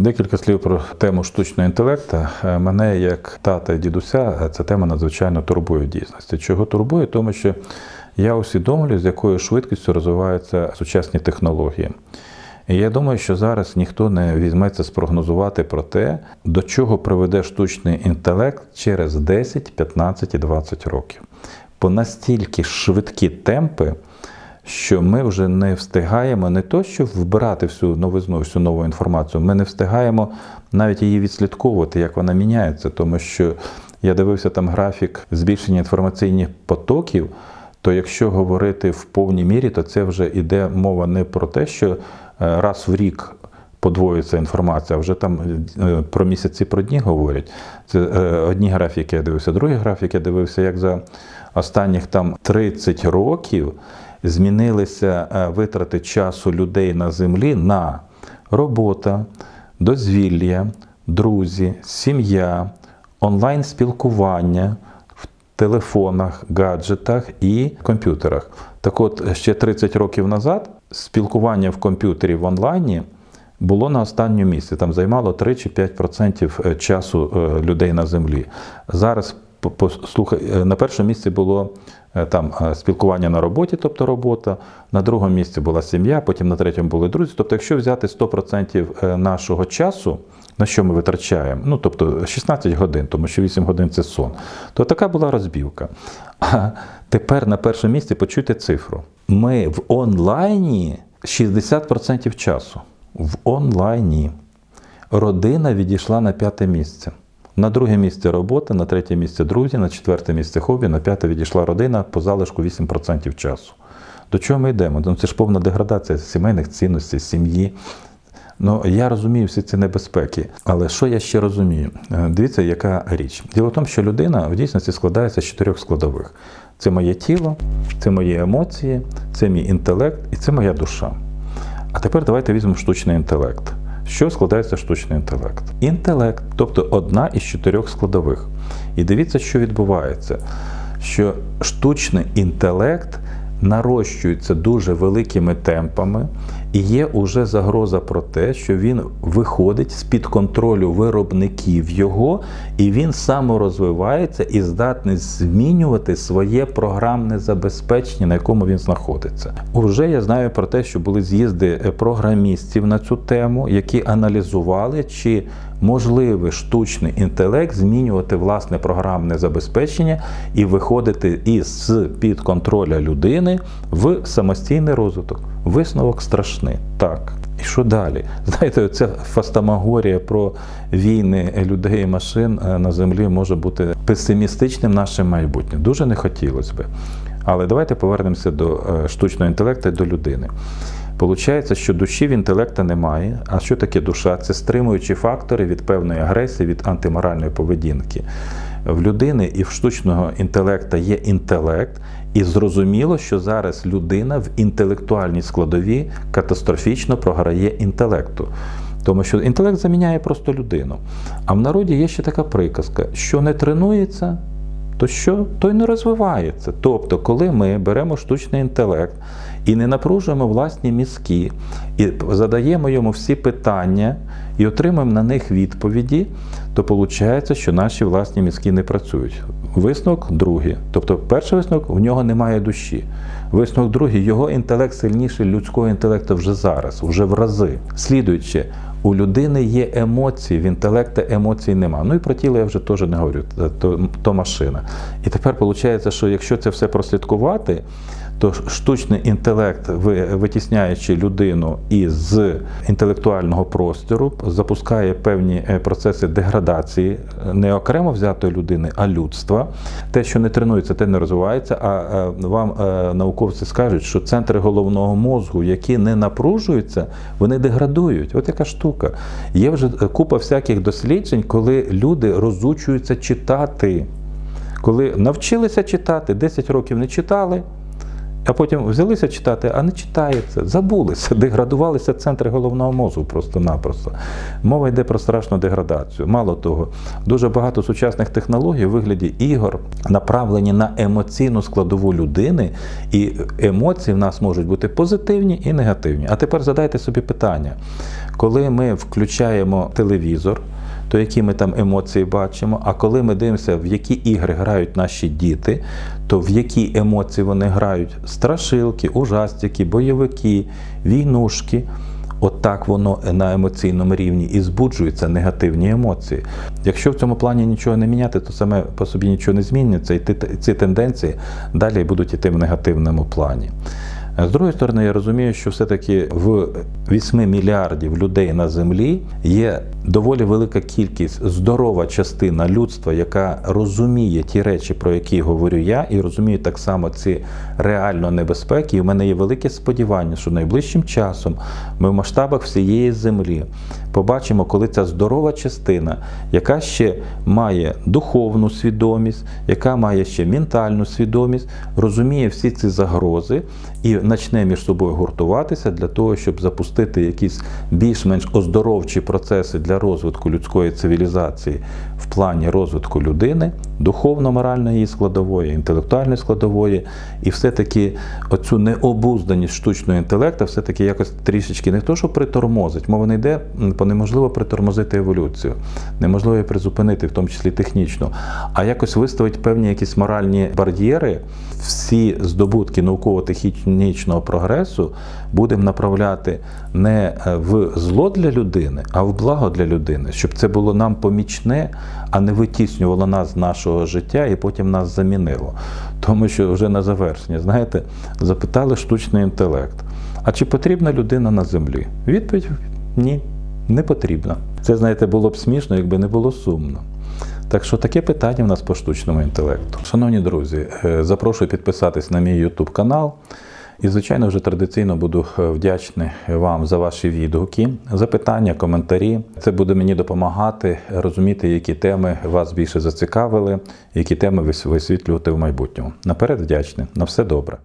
Декілька слів про тему штучного інтелекту. Е, Мене як тата і дідуся е, ця тема надзвичайно турбує в дійсності. Чого турбує? Тому що я усвідомлюю, з якою швидкістю розвиваються сучасні технології. І я думаю, що зараз ніхто не візьметься спрогнозувати про те, до чого приведе штучний інтелект через 10, 15 і 20 років. Бо настільки швидкі темпи, що ми вже не встигаємо не то, що вбирати всю новизну, всю нову інформацію, ми не встигаємо навіть її відслідковувати, як вона міняється. Тому що я дивився там графік збільшення інформаційних потоків. То якщо говорити в повній мірі, то це вже йде мова не про те, що е, раз в рік подвоюється інформація, а вже там е, про місяці, про дні говорять. Це е, одні графіки я дивився, другі графіки я дивився, як за останніх там 30 років змінилися е, витрати часу людей на землі на робота, дозвілля, друзі, сім'я, онлайн-спілкування в телефонах, гаджетах і комп'ютерах. Так от, ще 30 років назад спілкування в комп'ютері в онлайні було на останньому місці. Там займало 3 чи 5% часу е, людей на землі. Зараз послухай, е, на першому місці було е, там е, спілкування на роботі, тобто робота, на другому місці була сім'я, потім на третьому були друзі. Тобто, якщо взяти 100% е, нашого часу, на що ми витрачаємо, ну тобто 16 годин, тому що 8 годин це сон, то така була розбівка. А тепер на першому місці почуйте цифру. Ми в онлайні 60% часу. В онлайні. Родина відійшла на п'яте місце. На друге місце робота, на третє місце друзі, на четверте місце хобі, на п'яте відійшла родина по залишку 8% часу. До чого ми йдемо? Ну, це ж повна деградація сімейних цінностей, сім'ї. Ну, я розумію всі ці небезпеки. Але що я ще розумію? Е, Дивіться, яка річ. Діло в тому, що людина в дійсності складається з чотирьох складових: це моє тіло, це мої емоції, це мій інтелект і це моя душа. А тепер давайте візьмемо штучний інтелект. Що складається штучний інтелект? Інтелект, тобто одна із чотирьох складових. І дивіться, що відбувається: що штучний інтелект нарощується дуже великими темпами, і є уже загроза про те, що він виходить з-під контролю виробників його, і він саморозвивається і здатний змінювати своє програмне забезпечення, на якому він знаходиться. Уже я знаю про те, що були з'їзди е, програмістів на цю тему, які аналізували, чи можливий штучний інтелект змінювати власне програмне забезпечення і виходити із під контроля людини в самостійний розвиток. Висновок страшний. Так. І що далі? Знаєте, ця фастамагорія про війни людей і машин е, на землі може бути песимістичним нашим майбутнім. Дуже не хотілося би. Але давайте повернемося до е, штучного інтелекту і до людини. Получається, що душі в інтелекта немає. А що таке душа? Це стримуючі фактори від певної агресії, від антиморальної поведінки. В людини і в штучного інтелекта є інтелект, і зрозуміло, що зараз людина в інтелектуальній складові катастрофічно програє інтелекту. Тому що інтелект заміняє просто людину. А в народі є ще така приказка: що не тренується, то що? То й не розвивається. Тобто, коли ми беремо штучний інтелект і не напружуємо власні мізки, і задаємо йому всі питання і отримуємо на них відповіді, то виходить, що наші власні мізки не працюють. Висновок другий. Тобто, перший висновок в нього немає душі. Висновок другий, його інтелект сильніший людського інтелекту вже зараз, вже в рази. Слідуючи, у людини є емоції, в інтелекта емоцій нема. Ну і про тіло я вже теж не говорю, то, то машина. І тепер виходить, що якщо це все прослідкувати, то штучний інтелект, ви- витісняючи людину із інтелектуального простору, запускає певні е, процеси деградації е, не окремо взятої людини, а людства. Те, що не тренується, те не розвивається. А е, вам науковці скажуть, що центри головного мозку, які не напружуються, вони деградують. От яка штука. Є вже купа всяких досліджень, коли люди розучуються читати. Коли навчилися читати, 10 років не читали, А потім взялися читати, а не читається, забулися, деградувалися центри головного мозку просто-напросто. Мова йде про страшну деградацію. Мало того, дуже багато сучасних технологій у вигляді ігор направлені на емоційну складову людини, і емоції в нас можуть бути позитивні і негативні. А тепер задайте собі питання, коли ми включаємо телевізор то які ми там емоції бачимо. А коли ми дивимося, в які ігри грають наші діти, то в які емоції вони грають страшилки, ужастики, бойовики, війнушки. От так воно на емоційному рівні і збуджуються негативні емоції. Якщо в цьому плані нічого не міняти, то саме по собі нічого не зміниться, і ці тенденції далі будуть йти в негативному плані. З другої сторони, я розумію, що все-таки в 8 мільярдів людей на землі є доволі велика кількість здорова частина людства, яка розуміє ті речі, про які говорю я, і розуміє так само ці реально небезпеки. І в мене є велике сподівання, що найближчим часом ми в масштабах всієї землі побачимо, коли ця здорова частина, яка ще має духовну свідомість, яка має ще ментальну свідомість, розуміє всі ці загрози і почне між собою гуртуватися для того, щоб запустити якісь більш-менш оздоровчі процеси для розвитку людської цивілізації в плані розвитку людини, духовно-моральної її складової, інтелектуальної складової, і все-таки оцю необузданість штучного інтелекту все-таки якось трішечки не то, що притормозить, мова не йде, бо неможливо притормозити еволюцію, неможливо її призупинити, в тому числі технічно, а якось виставить певні якісь моральні бар'єри, всі здобутки науково-технічного прогресу будемо направляти не е, в зло для людини, а в благо для людини, щоб це було нам помічне, а не витіснювало нас з нашого життя і потім нас замінило. Тому що вже на завершення, знаєте, запитали штучний інтелект. А чи потрібна людина на землі? Відповідь ні, не потрібна. Це, знаєте, було б смішно, якби не було сумно. Так що таке питання в нас по штучному інтелекту. Шановні друзі, е, запрошую підписатись на мій YouTube канал. І, звичайно, вже традиційно буду е, вдячний вам за ваші відгуки, запитання, коментарі. Це буде мені допомагати розуміти, які теми вас більше зацікавили, які теми ви висвітлювати в майбутньому. Наперед вдячний. На все добре.